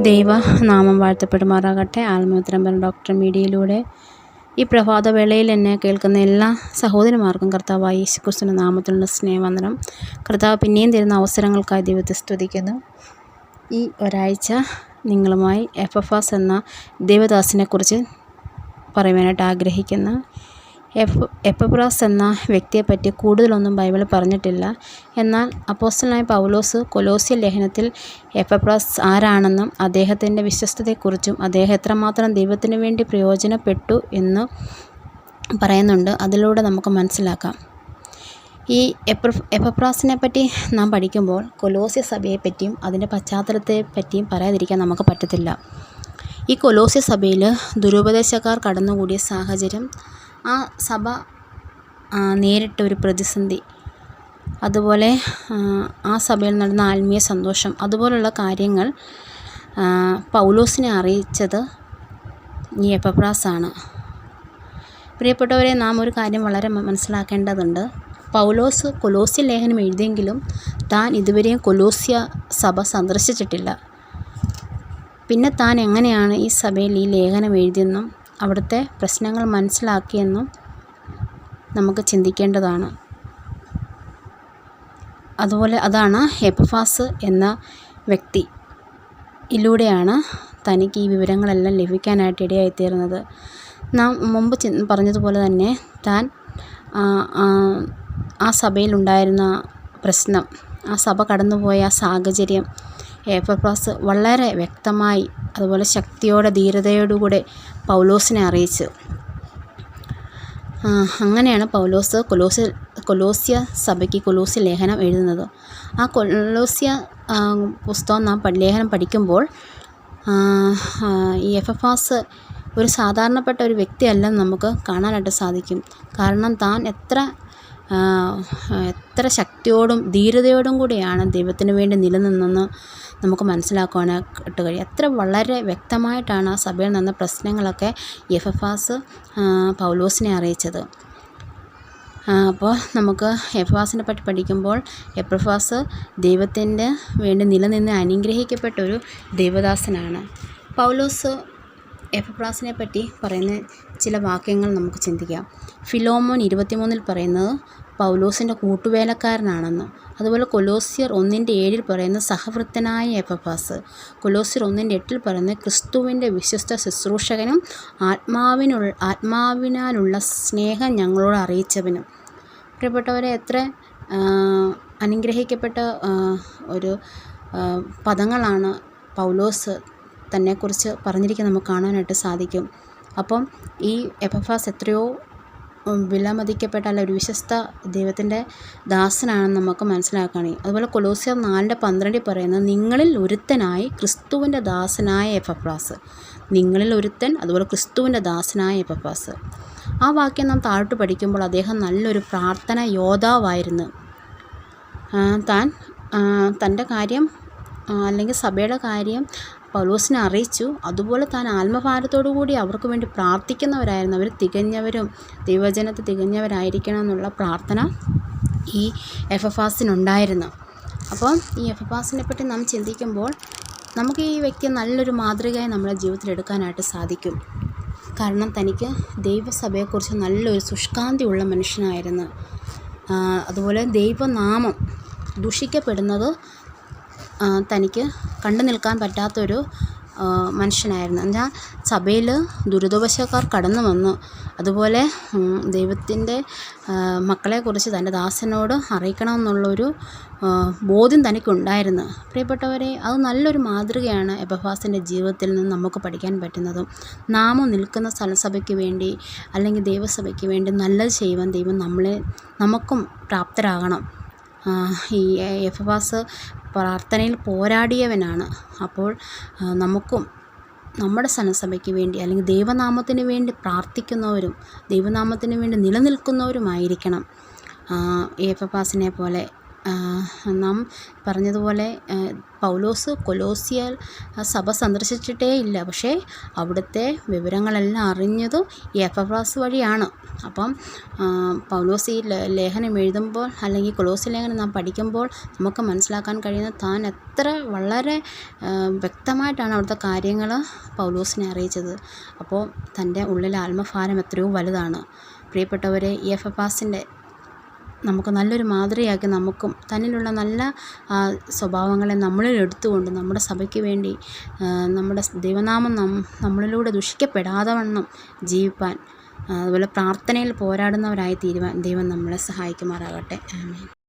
ദൈവ നാമം വാഴ്ത്തപ്പെടുമാറാകട്ടെ. പറഞ്ഞ ഡോക്ടർ മീഡിയയിലൂടെ ഈ പ്രഭാതവേളയിൽ എന്നെ കേൾക്കുന്ന എല്ലാ സഹോദരിമാർക്കും കർത്താവായ യേശുക്രിസ്തുവിന്റെ നാമത്തിലുള്ള സ്നേഹവന്ദനം. കർത്താവ് പിന്നെയും തരുന്ന അവസരങ്ങൾക്കായി ദൈവത്തെ സ്തുതിക്കുന്നു. ഈ ഒരാഴ്ച നിങ്ങളുമായി എഫ് എഫ് എസ് എന്ന ദൈവദാസിനെക്കുറിച്ച് പറയുവാനായിട്ട് ആഗ്രഹിക്കുന്നു. എഫ് എപ്പബ്രാസ് എന്ന വ്യക്തിയെപ്പറ്റി കൂടുതലൊന്നും ബൈബിൾ പറഞ്ഞിട്ടില്ല. എന്നാൽ അപ്പോസ്റ്റലനായ പൗലോസ് കൊലോസ്യ ലേഖനത്തിൽ എപ്പബ്രാസ് ആരാണെന്നും അദ്ദേഹത്തിന്റെ വിശ്വസ്തതയെക്കുറിച്ചും അദ്ദേഹം എത്രമാത്രം ദൈവത്തിനു വേണ്ടി പ്രയോജനപ്പെട്ടു എന്ന് പറയുന്നുണ്ട്. അതിലൂടെ നമുക്ക് മനസ്സിലാക്കാം. ഈ എപ്പ എപ്പപ്രാസിനെ പറ്റി നാം പഠിക്കുമ്പോൾ കൊലോസ്യ സഭയെപ്പറ്റിയും അതിന്റെ പശ്ചാത്തലത്തെ പറ്റിയും പറയാതിരിക്കാൻ നമുക്ക് പറ്റത്തില്ല. ഈ കൊലോസ്യ സഭയിൽ ദുരുപദേശക്കാർ കടന്നുകൂടിയ സാഹചര്യം ആ സഭ നേരിട്ട ഒരു പ്രതിസന്ധി. അതുപോലെ ആ സഭയിൽ നടന്ന ആത്മീയ സന്തോഷം. അതുപോലുള്ള കാര്യങ്ങൾ പൗലോസിനെ അറിയിച്ചത് ഈ എപ്പപ്രാസാണ്. പ്രിയപ്പെട്ടവരെ നാം ഒരു കാര്യം വളരെ മനസ്സിലാക്കേണ്ടതുണ്ട്. പൗലോസ് കൊലോസ്യ ലേഖനം എഴുതിയെങ്കിലും താൻ ഇതുവരെയും കൊലോസ്യ സഭ സന്ദർശിച്ചിട്ടില്ല. പിന്നെ താൻ എങ്ങനെയാണ് ഈ സഭയിൽ ഈ ലേഖനം എഴുതിയെന്നും അവിടുത്തെ പ്രശ്നങ്ങൾ മനസ്സിലാക്കിയെന്നും നമുക്ക് ചിന്തിക്കേണ്ടതാണ്. അതുപോലെ അതാണ് എപ്പഫാസ് എന്ന വ്യക്തി. യിലൂടെയാണ് തനിക്ക് ഈ വിവരങ്ങളെല്ലാം ലഭിക്കാനായിട്ട് ഇടയായിത്തീർന്നത്. നാം മുമ്പ് പറഞ്ഞതുപോലെ തന്നെ താൻ ആ സഭയിലുണ്ടായിരുന്ന പ്രശ്നം ആ സഭ കടന്നുപോയ ആ സാഹചര്യം എപ്പഫ്രാസ് വളരെ വ്യക്തമായി അതുപോലെ ശക്തിയോടെ ധീരതയോടുകൂടെ പൗലോസിനെ അറിയിച്ചു. അങ്ങനെയാണ് പൗലോസ് കൊലോസ് കൊലോസ്യ സഭയ്ക്ക് കൊലോസ്യ ലേഖനം എഴുതുന്നത്. ആ കൊലോസ്യ പുസ്തകം നാം ലേഖനം പഠിക്കുമ്പോൾ ഈ എഫ് എഫ് ആസ് ഒരു സാധാരണപ്പെട്ട ഒരു വ്യക്തിയല്ലെന്ന് നമുക്ക് കാണാനായിട്ട് സാധിക്കും. കാരണം താൻ എത്ര എത്ര ശക്തിയോടും ധീരതയോടും കൂടിയാണ് ദൈവത്തിന് വേണ്ടി നിലനിന്നെന്ന് നമുക്ക് മനസ്സിലാക്കുവാനായിട്ട് കഴിയും അത്ര വളരെ വ്യക്തമായിട്ടാണ് ആ സഭയിൽ നടന്ന പ്രശ്നങ്ങളൊക്കെ എഫഫാസ് പൗലോസിനെ അറിയിച്ചത്. അപ്പോൾ നമുക്ക് എഫ്വാസിനെ പറ്റി പഠിക്കുമ്പോൾ എഫ്രഫാസ് ദൈവത്തിന്റെ വേണ്ടി നിലനിന്ന് അനുഗ്രഹിക്കപ്പെട്ട ഒരു ദൈവദാസനാണ്. പൗലോസ് എഫപ്രാസിനെ പറ്റി പറയുന്ന ചില വാക്യങ്ങൾ നമുക്ക് ചിന്തിക്കാം. ഫിലോമോൻ ഇരുപത്തിമൂന്നിൽ പറയുന്നത് പൗലോസിന്റെ കൂട്ടുവേലക്കാരനാണെന്ന് അതുപോലെ കൊലോസിയർ ഒന്നിന്റെ ഏഴിൽ പറയുന്ന സഹവൃത്തനായ എപ്പഫാസ് കൊലോസിയർ ഒന്നിന്റെ എട്ടിൽ പറയുന്ന ക്രിസ്തുവിന്റെ വിശ്വസ്ത ശുശ്രൂഷകനും ആത്മാവിനുള്ള ആത്മാവിനാലുള്ള സ്നേഹം ഞങ്ങളോട് അറിയിച്ചവനും. പ്രിയപ്പെട്ടവരെ എത്ര അനുഗ്രഹിക്കപ്പെട്ട ഒരു പദങ്ങളാണ് പൗലോസ് തന്നെക്കുറിച്ച് പറഞ്ഞിരിക്കുന്നത് നമുക്ക് കാണാനായിട്ട് സാധിക്കും. അപ്പം ഈ എപ്പഫാസ് എത്രയോ വിലമതിക്കപ്പെട്ട അല്ല ഒരു വിശ്വസ്ത ദൈവത്തിന്റെ ദാസനാണെന്ന് നമുക്ക് മനസ്സിലാക്കണേ അതുപോലെ കൊലോസിയർ നാലിന്റെ പന്ത്രണ്ടിൽ പറയുന്നത് നിങ്ങളിൽ ഒരുത്തനായി ക്രിസ്തുവിന്റെ ദാസനായ എഫപ്രാസ്. നിങ്ങളിൽ ഒരുത്തൻ അതുപോലെ ക്രിസ്തുവിന്റെ ദാസനായ എഫപ്രാസ്. ആ വാക്യം നാം താഴോട്ട് പഠിക്കുമ്പോൾ അദ്ദേഹം നല്ലൊരു പ്രാർത്ഥന യോദ്ധാവായിരുന്നു. താൻ തന്റെ കാര്യം അല്ലെങ്കിൽ സഭയുടെ കാര്യം പൗലോസിനെ അറിയിച്ചു. അതുപോലെ താൻ ആത്മഭാരത്തോടു കൂടി അവർക്ക് വേണ്ടി പ്രാർത്ഥിക്കുന്നവരായിരുന്നു. അവർ തികഞ്ഞവരും ദൈവജനത്തെ തികഞ്ഞവരായിരിക്കണം എന്നുള്ള പ്രാർത്ഥന ഈ എഫ് എഫ് ആസിനുണ്ടായിരുന്നു അപ്പോൾ ഈ എഫ് എഫ് ആസിനെ പറ്റി നാം ചിന്തിക്കുമ്പോൾ നമുക്ക് ഈ വ്യക്തി നല്ലൊരു മാതൃകയായി നമ്മുടെ ജീവിതത്തിൽ എടുക്കാനായിട്ട് സാധിക്കും. കാരണം തനിക്ക് ദൈവസഭയെക്കുറിച്ച് നല്ലൊരു ശുഷ്കാന്തിയുള്ള മനുഷ്യനായിരുന്നു. അതുപോലെ ദൈവനാമം ദുഷിക്കപ്പെടുന്നത് തനിക്ക് കണ്ടു നിൽക്കാൻ പറ്റാത്തൊരു മനുഷ്യനായിരുന്നു. എന്നാൽ സഭയിൽ ദുരിതവശക്കാർ കടന്നു വന്നു. അതുപോലെ ദൈവത്തിന്റെ മക്കളെക്കുറിച്ച് തന്റെ ദാസനോട് അറിയിക്കണമെന്നുള്ളൊരു ബോധ്യം തനിക്കുണ്ടായിരുന്നു. പ്രിയപ്പെട്ടവരെ അത് നല്ലൊരു മാതൃകയാണ് എബഫാസിന്റെ ജീവിതത്തിൽ നിന്ന് നമുക്ക് പഠിക്കാൻ പറ്റുന്നതും. നാമം നിൽക്കുന്ന സ്ഥലസഭയ്ക്ക് വേണ്ടി അല്ലെങ്കിൽ ദൈവസഭയ്ക്ക് വേണ്ടി നല്ലത് ചെയ്യുവാൻ ദൈവം നമ്മളെ നമുക്കും പ്രാപ്തരാകണം. ഈ എഫ് എഫബാസ് പ്രാർത്ഥനയിൽ പോരാടിയവനാണ്. അപ്പോൾ നമുക്കും നമ്മുടെ സനസഭയ്ക്ക് വേണ്ടി അല്ലെങ്കിൽ ദൈവനാമത്തിന് വേണ്ടി പ്രാർത്ഥിക്കുന്നവരും ദൈവനാമത്തിന് വേണ്ടി നിലനിൽക്കുന്നവരുമായിരിക്കണം. എഫബാസിനെ പോലെ നാം പറഞ്ഞതുപോലെ പൗലോസ് കൊലോസിയൽ സഭ സന്ദർശിച്ചിട്ടേ ഇല്ല. പക്ഷേ അവിടുത്തെ വിവരങ്ങളെല്ലാം അറിഞ്ഞത് ഈ വഴിയാണ്. അപ്പം പൗലോസ് ഈ ലേഖനം എഴുതുമ്പോൾ അല്ലെങ്കിൽ കൊലോസി ലേഖനം നാം പഠിക്കുമ്പോൾ നമുക്ക് മനസ്സിലാക്കാൻ കഴിയുന്ന താൻ എത്ര വളരെ വ്യക്തമായിട്ടാണ് അവിടുത്തെ കാര്യങ്ങൾ പൗലോസിനെ അറിയിച്ചത്. അപ്പോൾ തന്റെ ഉള്ളിലെ ആത്മഭാരം എത്രയോ വലുതാണ്. പ്രിയപ്പെട്ടവരെ ഈ എഫപ്പാസിന്റെ നമുക്ക് നല്ലൊരു മാതൃകയാക്കി നമുക്കും തന്നിലുള്ള നല്ല സ്വഭാവങ്ങളെ നമ്മളിൽ എടുത്തുകൊണ്ട് നമ്മുടെ സഭയ്ക്ക് വേണ്ടി നമ്മുടെ ദൈവനാമം നമ്മളിലൂടെ ദുഷിക്കപ്പെടാതെ വണ്ണം ജീവിപ്പാൻ അതുപോലെ പ്രാർത്ഥനയിൽ പോരാടുന്നവരായി തീരുവാൻ ദൈവം നമ്മളെ സഹായിക്കുമാറാകട്ടെ. ആമേൻ.